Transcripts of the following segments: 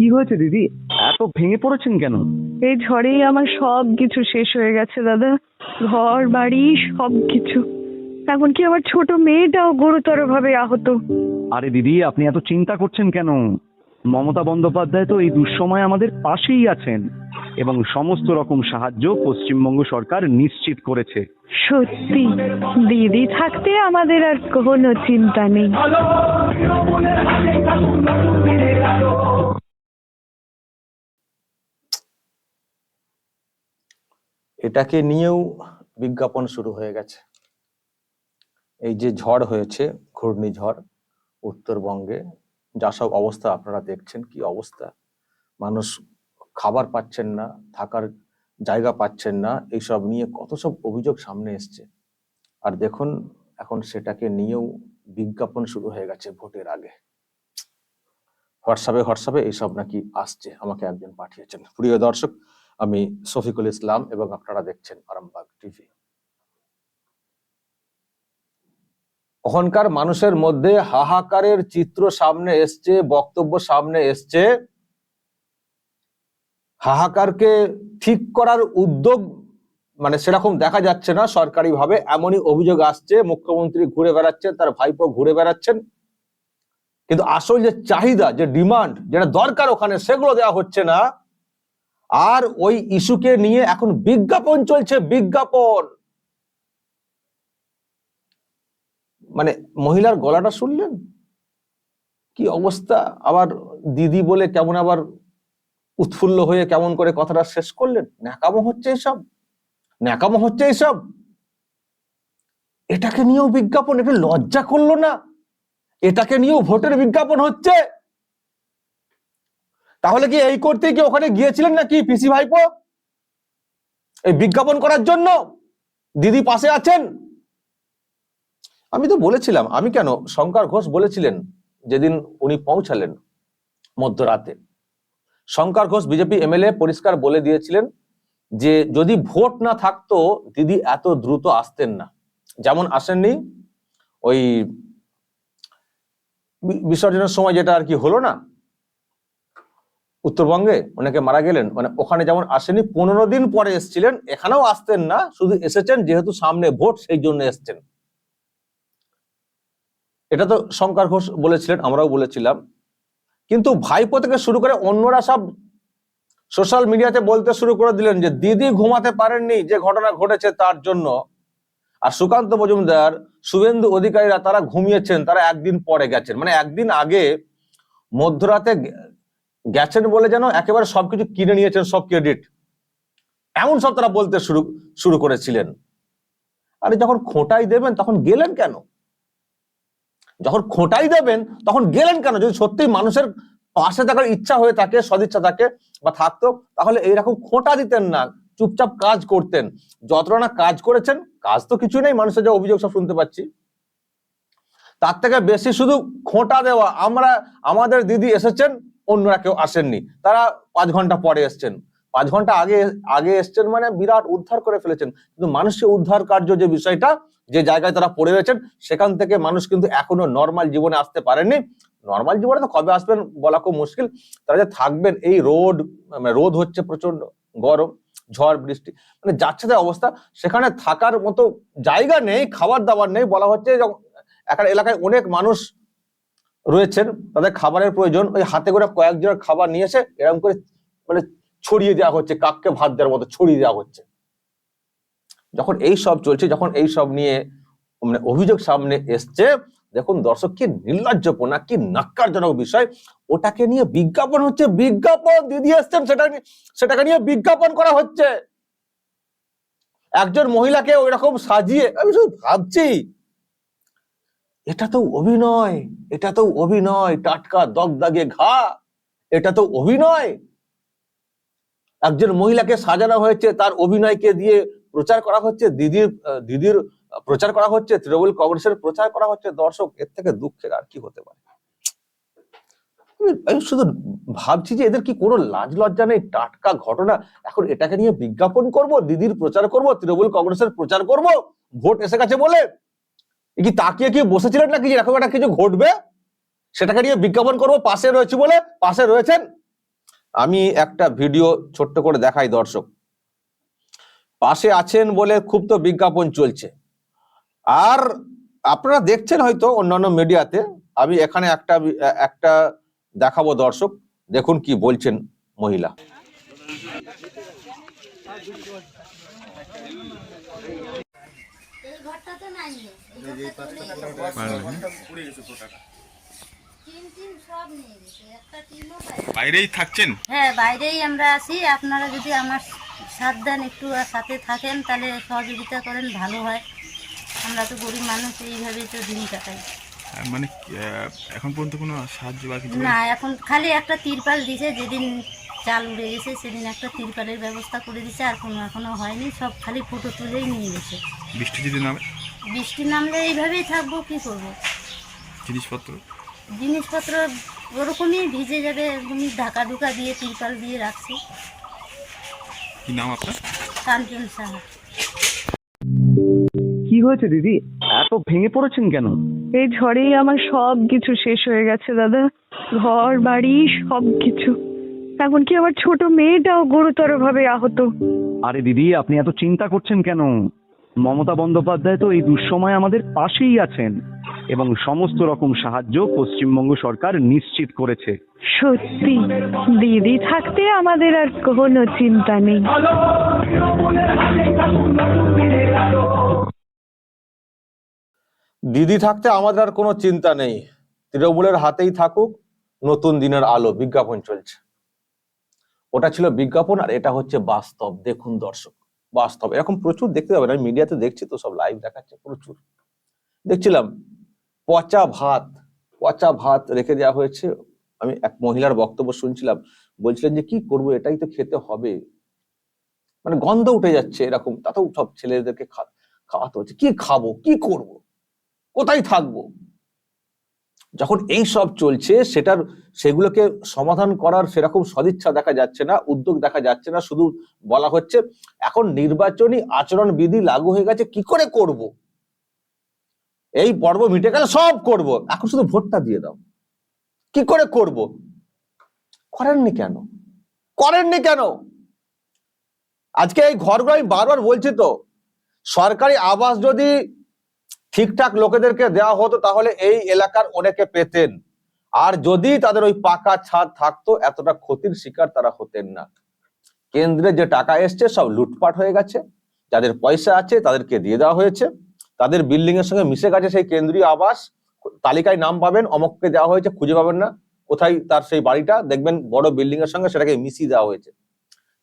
কি হয়েছে দিদি? এত ভেঙে পড়েছেন কেন? এই ঝড়েই আমার সব কিছু শেষ হয়ে গেছে দাদা। ঘর বাড়ি সব কিছু এমনকি আমার ছোট মেয়েটাও গুরুতর ভাবে আহত? আরে দিদি আপনি এত চিন্তা করছেন কেন? মমতা বন্দ্যোপাধ্যায় তো এই দুঃসময়ে আমাদের পাশেই আছেন এবং সমস্ত রকম সাহায্য পশ্চিমবঙ্গ সরকার নিশ্চিত করেছে। সত্যি দিদি থাকতে আমাদের আর কোনো চিন্তা নেই। এটাকে নিয়েও বিজ্ঞাপন শুরু হয়ে গেছে। এই যে ঝড় হয়েছে, ঘূর্ণিঝড় উত্তরবঙ্গে, যা সব অবস্থা আপনারা দেখছেন, কি অবস্থা? মানুষ খাবার পাচ্ছেন না, থাকার জায়গা পাচ্ছেন না, এইসব নিয়ে কত সব অভিযোগ সামনে এসছে। আর দেখুন, এখন সেটাকে নিয়েও বিজ্ঞাপন শুরু হয়ে গেছে ভোটের আগে। হোয়াটসঅ্যাপে হোয়াটসঅ্যাপে এইসব নাকি আসছে, আমাকে একজন পাঠিয়েছেন। প্রিয় দর্শক আমি শফিকুল ইসলাম এবং আপনারা দেখছেন আরামবাগ টিভি। ওখানকার মানুষের মধ্যে হাহাকারের চিত্র সামনে এসছে, বক্তব্য সামনে এসছে। হাহাকারকে ঠিক করার উদ্যোগ মানে সেরকম দেখা যাচ্ছে না সরকারি ভাবে এমনই অভিযোগ আসছে, মুখ্যমন্ত্রী ঘুরে বেড়াচ্ছেন, তার ভাইপো ঘুরে বেড়াচ্ছেন। কিন্তু আসল যে চাহিদা, যে ডিমান্ড, যেটা দরকার ওখানে, সেগুলো দেওয়া হচ্ছে না। আর ওই ইস্যুকে নিয়ে এখন বিজ্ঞাপন চলছে, বিজ্ঞাপন। মানে মহিলার গলাটা শুনলেন? কি অবস্থা? আবার দিদি বলে কেমন আবার উৎফুল্ল হয়ে কেমন করে কথাটা শেষ করলেন? ন্যাকামো হচ্ছে এসব। ন্যাকামো হচ্ছে এসব। এটাকে নিয়েও বিজ্ঞাপন? এটা লজ্জা করল না? এটাকে নিয়েও ভোটের বিজ্ঞাপন হচ্ছে? তাহলে কি এই করতে কি ওখানে গিয়েছিলেন নাকি পিসি ভাইপো? এই বিজ্ঞাপন করার জন্য? দিদি পাশে আছেন? আমি তো বলেছিলাম, আমি কেন? শঙ্কর ঘোষ বলেছিলেন যেদিন উনি পৌঁছালেন মধ্যরাতে। শঙ্কর ঘোষ বিজেপি এমএলএ পরিষ্কার বলে দিয়েছিলেন যে যদি ভোট না থাকতো, দিদি এত দ্রুত আসতেন না। যেমন আসেননি ওই বিসর্জনের সময় যেটা আর কি হলো না উত্তরবঙ্গে অনেকে মারা গেলেন মানে ওখানে যেমন আসেনি, পনেরো দিন পরে এসেছিলেন, এখানেও আসতেন না, শুধু এসেছেন যেহেতু সামনে ভোট, সেই জন্য এসছেন। এটা তো শঙ্কর ঘোষ বলেছিলেন, আমরাও বলেছিলাম। কিন্তু ভাইপো থেকে শুরু করে অন্যরা সব সোশ্যাল মিডিয়াতে বলতে শুরু করে দিলেন যে, দিদি ঘুমাতে পারেননি, যে ঘটনা ঘটেছে তার জন্য। আর সুকান্ত মজুমদার, শুভেন্দু অধিকারীরা তারা ঘুমিয়েছেন, তারা একদিন পরে গেছেন। মানে একদিন আগে মধ্যরাতে গেছেন বলে যেন একেবারে সবকিছু কিনে নিয়েছেন, সব ক্রেডিট এমন সব তারা বলতে শুরু শুরু করেছিলেন। আরে যখন খোঁটাই দেবেন তখন গেলেন কেন? যখন খোঁটাই দেবেন তখন গেলেন কেন? যদি সত্যি মানুষের পাশে থাকার ইচ্ছা হয়ে থাকে, সদিচ্ছা থাকে বা থাকতো, তাহলে এইরকম খোঁটা দিতেন না, চুপচাপ কাজ করতেন। যতটা না কাজ করেছেন, কাজ তো কিছু নেই, মানুষের যে অভিযোগ সব শুনতে পাচ্ছি। তার থেকে বেশি শুধু খোঁটা দেওয়া। আমরা, আমাদের দিদি এসেছেন অন্যরা কেউ আসেননি। তারা পাঁচ ঘণ্টা পরে এসছেন। পাঁচ ঘণ্টা আগে আগে এসছেন মানে বিরাট উদ্ধার করে ফেলেছেন। কিন্তু মানুষকে উদ্ধার কার্য যে বিষয়টা, যে জায়গায় তারা পড়ে রয়েছেন, সেখান থেকে মানুষ কিন্তু এখনও নর্মাল জীবনে আসতে পারেননি। নর্মাল জীবনে তো কবে আসবেন বলা খুব মুশকিল। তারা যে থাকবেন, এই রোড মানে রোদ হচ্ছে প্রচণ্ড গরম, ঝড়, বৃষ্টি মানে যাচ্ছে তাই অবস্থা। সেখানে থাকার মতো জায়গা নেই, খাবার দাবার নেই, বলা হচ্ছে একটা এলাকায় অনেক মানুষ রয়েছেন, তাদের খাবারের প্রয়োজন। ওই হাতে করে কয়েকজনের খাবার নিয়ে এসে এরকম করে মানে ছড়িয়ে দেওয়া হচ্ছে, কাককে ভাত দেওয়ার মতো ছড়িয়ে দেওয়া হচ্ছে। যখন এই সব চলছে, যখন এই সব নিয়ে মানে অভিযোগ সামনে এসছে, দেখুন দর্শক, কি নির্লজ্জপনা, কি নাক্কারজনক বিষয়। ওটাকে নিয়ে বিজ্ঞাপন হচ্ছে, বিজ্ঞাপন দিদি এসছেন, সেটা সেটাকে নিয়ে বিজ্ঞাপন করা হচ্ছে। একজন মহিলাকে ওই রকম সাজিয়ে, আমি শুধু ভাবছি এটা তো অভিনয়, এটা তো অভিনয়, টাটকা দগদাগে ঘা, এটা তো অভিনয়। একজন মহিলাকে সাজানো হয়েছে, তার অভিনয়কে দিয়ে প্রচার করা হচ্ছে, দিদির দিদির প্রচার করা হচ্ছে, তৃণমূল কংগ্রেসের প্রচার করা হচ্ছে। দর্শক, এর থেকে দুঃখের আর কি হতে পারে? আমি শুধু ভাবছি যে এদের কি কোনো লাজ লজ্জা নেই? টাটকা ঘটনা, এখন এটাকে নিয়ে বিজ্ঞাপন করব, দিদির প্রচার করব, তৃণমূল কংগ্রেসের প্রচার করব, ভোট এসে গেছে বলে কি তাকিয়ে কি বসেছিলেন নাকি যে এরকম একটা কিছু ঘটবে? সেটাকে নিয়ে বিজ্ঞাপন করব, পাশে রয়েছে বলে, পাশে রয়েছেন। আমি একটা ভিডিও ছোট্ট করে দেখাই দর্শক। পাশে আছেন বলে খুব তো বিজ্ঞাপন চলছে। আর আপনারা দেখছেন হয়তো অন্যান্য মিডিয়াতে, আমি এখানে একটা একটা দেখাবো দর্শক। দেখুন কি বলছেন মহিলা। বাইরেই থাকছেন? হ্যাঁ বাইরেই আমরা আছি। আপনারা যদি আমার সাথ দেন একটু আর সাথে থাকেন তাহলে সহযোগিতা করেন ভালো হয়। আমরা তো গরিব মানুষ এইভাবেই তো দিন কাটাই। মানে এখন পর্যন্ত কোনো সাহায্য বা কিছু না এখন খালি একটা তিরপাল দিছে যেদিন চাল উড়ে গেছে সেদিন একটা তিরপালের ব্যবস্থা করে দিছে আর কোনো এখনও হয়নি। সব খালি ফটো তুলেই নিয়ে গেছে। বৃষ্টি যদি নামে? বৃষ্টি নামলে এইভাবেই থাকব কি করব। জিনিসপত্র? জিনিসপত্র ওরকমই ভিজে যাবে এরকমই ঢাকা ঢুকা দিয়ে তিরপাল দিয়ে রাখছি। কি নাম আপনার? কাঞ্চন সাহা। কি হয়েছে দিদি? এত ভেঙে পড়েছেন কেন? এই ঝড়েই আমার সব কিছু শেষ হয়ে গেছে দাদা। ঘর বাড়ি সব কিছু এখন কি আমার ছোট মেয়েটাও গুরুতর ভাবে আহত? আরে দিদি আপনি এত চিন্তা করছেন কেন? মমতা বন্দ্যোপাধ্যায় তো এই দুঃসময়ে আমাদের পাশেই আছেন এবং সমস্ত রকম সাহায্য পশ্চিমবঙ্গ সরকার নিশ্চিত করেছে। সত্যি দিদি থাকতে আমাদের আর কোনো চিন্তা নেই। দিদি থাকতে আমাদের আর কোনো চিন্তা নেই। তৃণমূলের হাতেই থাকুক নতুন দিনের আলো বিজ্ঞাপন চলছে। ওটা ছিল বিজ্ঞাপন আর এটা হচ্ছে বাস্তব। দেখুন দর্শক। বাস্তব। এরকম প্রচুর দেখতে পাবেন, আমি মিডিয়াতে দেখছি তো সব লাইভ দেখাচ্ছে প্রচুর। দেখছিলাম, পচা ভাত পচা ভাত রেখে দেওয়া হয়েছে। আমি এক মহিলার বক্তব্য শুনছিলাম, বলছিলেন যে কি করব, এটাই তো খেতে হবে। মানে গন্ধ উঠে যাচ্ছে এরকম তাতেও সব ছেলেদেরকে খাওয়াতে হচ্ছে। কি খাব, কি করব? কোথায় থাকব? যখন এই সব চলছে, সেটার, সেগুলোকে সমাধান করার সেরকম সদিচ্ছা দেখা যাচ্ছে না, উদ্যোগ দেখা যাচ্ছে না, শুধু বলা হচ্ছে এখন নির্বাচনী আচরণ বিধি লাগু হয়ে গেছে, কি করে করব? এই পর্ব মিটে গেলে সব করব। এখন শুধু ভোটটা দিয়ে দাও। কি করে করব? করেননি কেন? করেননি কেন? আজকে এই ঘরগুলো আমি বারবার বলছি তো, সরকারি আবাস যদি ঠিকঠাক লোকেদেরকে দেওয়া হতো, তাহলে এই এলাকার অনেকে পেতেন। আর যদি তাদের ওই পাকা ছাদ থাকতো, এতটা ক্ষতির শিকার তারা হতেন না। কেন্দ্রে যে টাকা এসছে, সব লুটপাট হয়ে গেছে। যাদের পয়সা আছে, তাদেরকে দিয়ে দেওয়া হয়েছে। তাদের বিল্ডিং এর সঙ্গে মিশে গেছে সেই কেন্দ্রীয় আবাস। তালিকায় নাম পাবেন, অমককে দেওয়া হয়েছে, খুঁজে পাবেন না। কোথায় তার সেই বাড়িটা, দেখবেন বড় বিল্ডিং এর সঙ্গে সেটাকে মিশিয়ে দেওয়া হয়েছে।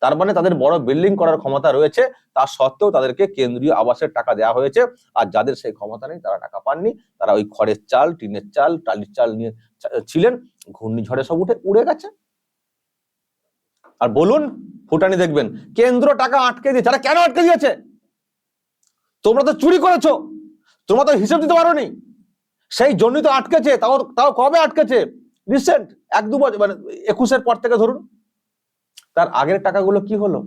তার মানে তাদের বড় বিল্ডিং করার ক্ষমতা রয়েছে। তা সত্ত্বেও তাদেরকে কেন্দ্রীয় আবাসের টাকা দেওয়া হয়েছে। আর যাদের সেই ক্ষমতা নেই, তারা টাকা পাননি। তারা ওই খড়ের চাল, টিনের চাল, টালির চাল নিয়ে ছিলেন। ঘূর্ণিঝড়ে সব উঠে, উড়ে গেছে। আর বলুন, ফুটানি দেখবেন, কেন্দ্র টাকা আটকে দিয়েছে। তারা কেন আটকে দিয়েছে? তোমরা তো চুরি করেছ। তোমরা তো হিসেব দিতে পারো নি সেই জন্যই তো আটকেছে। তাও তাও কবে আটকেছে? রিসেন্ট, এক দু বছর মানে একুশের পর থেকে ধরুন। তার আগের টাকাগুলো কি হলো?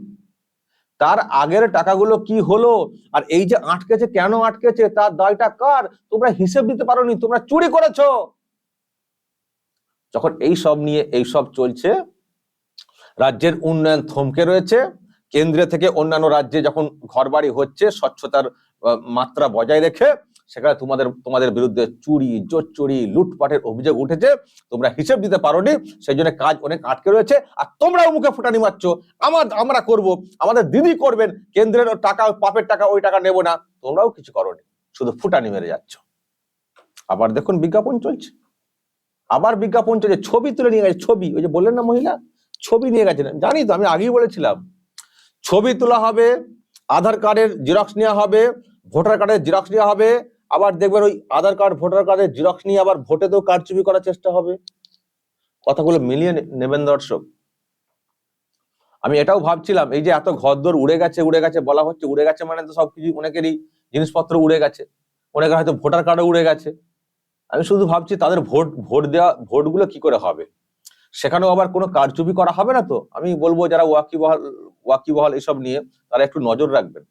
তার আগের টাকাগুলো কি হলো? আর এই যে আটকেছে, কেন আটকেছে? তার দায়টা কার? তোমরা হিসেব দিতে পারোনি, তোমরা চুরি করেছ। যখন এই সব নিয়ে, এই সব চলছে, রাজ্যের উন্নয়ন থমকে রয়েছে। কেন্দ্রে থেকে অন্যান্য রাজ্যে যখন ঘরবাড়ি হচ্ছে, স্বচ্ছতার মাত্রা বজায় রেখে সেখানে তোমাদের তোমাদের বিরুদ্ধে চুরি জোর চুরি লুটপাটের অভিযোগ উঠেছে। তোমরা হিসেব দিতে পারোনি, সেই জন্য কাজ অনেক আটকে রয়েছে। আর তোমরাও মুখে ফুটানি মারছ আমার, আমরা করব, আমাদের দিদি করবেন, কেন্দ্রের টাকা পাপের টাকা, ওই টাকা নেব না। তোমরাও কিছু করোনি, শুধু ফুটানি মেরে যাচ্ছ। আবার দেখুন বিজ্ঞাপন চলছে। আবার বিজ্ঞাপন চলছে, ছবি তুলে নিয়ে গেছে, ছবি। ওই যে বললেন না মহিলা, ছবি নিয়ে গেছেন জানি তো, আমি আগেই বলেছিলাম। ছবি তোলা হবে, আধার কার্ডের জেরক্স নেওয়া হবে, ভোটার কার্ডের জেরক্স নেওয়া হবে আবার দেখবেন ওই আধার কার্ড, ভোটার কার্ডের জেরক্স নিয়ে আবার ভোটেতেও কারচুপি করার চেষ্টা হবে। কথাগুলো মিলিয়ে নেবেন দর্শক। আমি এটাও ভাবছিলাম, এই যে এত ঘরদোর উড়ে গেছে উড়ে গেছে বলা হচ্ছে, উড়ে গেছে মানে তো সবকিছু অনেকেরই জিনিসপত্র উড়ে গেছে। অনেকের হয়তো ভোটার কার্ডও উড়ে গেছে। আমি শুধু ভাবছি তাদের ভোট ভোট দেওয়া ভোটগুলো কি করে হবে? সেখানেও আবার কোনো কারচুপি করা হবে না তো? আমি বলব যারা ওয়াকিবহাল ওয়াকিবহাল এসব নিয়ে, তারা একটু নজর রাখবেন।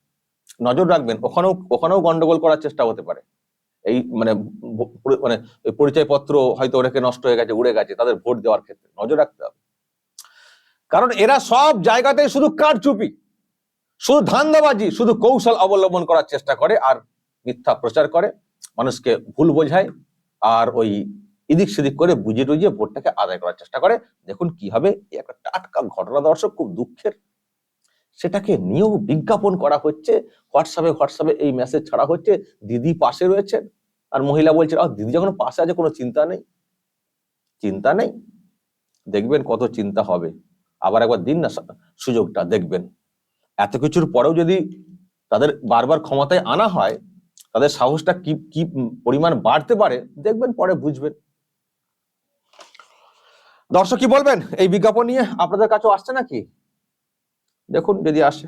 নজর রাখবেন, ওখানেও ওখানেও গন্ডগোল করার চেষ্টা হতে পারে। এই মানে মানে পরিচয়পত্র হয়তো অনেকে নষ্ট হয়ে গেছে, উড়ে গেছে, তাদের ভোট দেওয়ার ক্ষেত্রে নজর রাখতে হবে। কারণ এরা সব জায়গাতে শুধু কারচুপি, শুধু ধান্দাবাজি, শুধু কৌশল অবলম্বন করার চেষ্টা করে আর মিথ্যা প্রচার করে, মানুষকে ভুল বোঝায় আর ওই এদিক সেদিক করে বুঝিয়ে টুজিয়ে ভোটটাকে আদায় করার চেষ্টা করে। দেখুন কি হবে একটা টাটকা ঘটনা দর্শক খুব দুঃখের। সেটাকে নিয়েও বিজ্ঞাপন করা হচ্ছে। হোয়াটসঅ্যাপে হোয়াটসঅ্যাপে এই মেসেজ ছাড়া হচ্ছে। দিদি পাশে রয়েছেন। আর মহিলা বলছে "আহ, দিদি যখন পাশে আছে কোনো চিন্তা নেই? চিন্তা নেই। দেখবেন কত চিন্তা হবে। আবার একবার দিন না সুযোগটা দেখবেন। এত কিছুর পরেও যদি তাদের বারবার ক্ষমতায় আনা হয় তাদের সাহসটা কি কি পরিমাণ বাড়তে পারে দেখবেন পরে বুঝবেন। দর্শক কি বলবেন? এই বিজ্ঞাপন নিয়ে আপনাদের কাছেও আসছে নাকি? দেখুন, যদি আসে।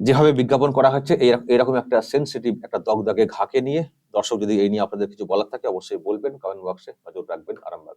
যেভাবে বিজ্ঞাপন করা হচ্ছে এরকম একটা সেন্সিটিভ একটা দগদগে ঘাকে নিয়ে দর্শক যদি এই নিয়ে আপনাদের কিছু বলার থাকে, অবশ্যই বলবেন কমেন্ট বক্সে নজর রাখবেন, আরামবাগ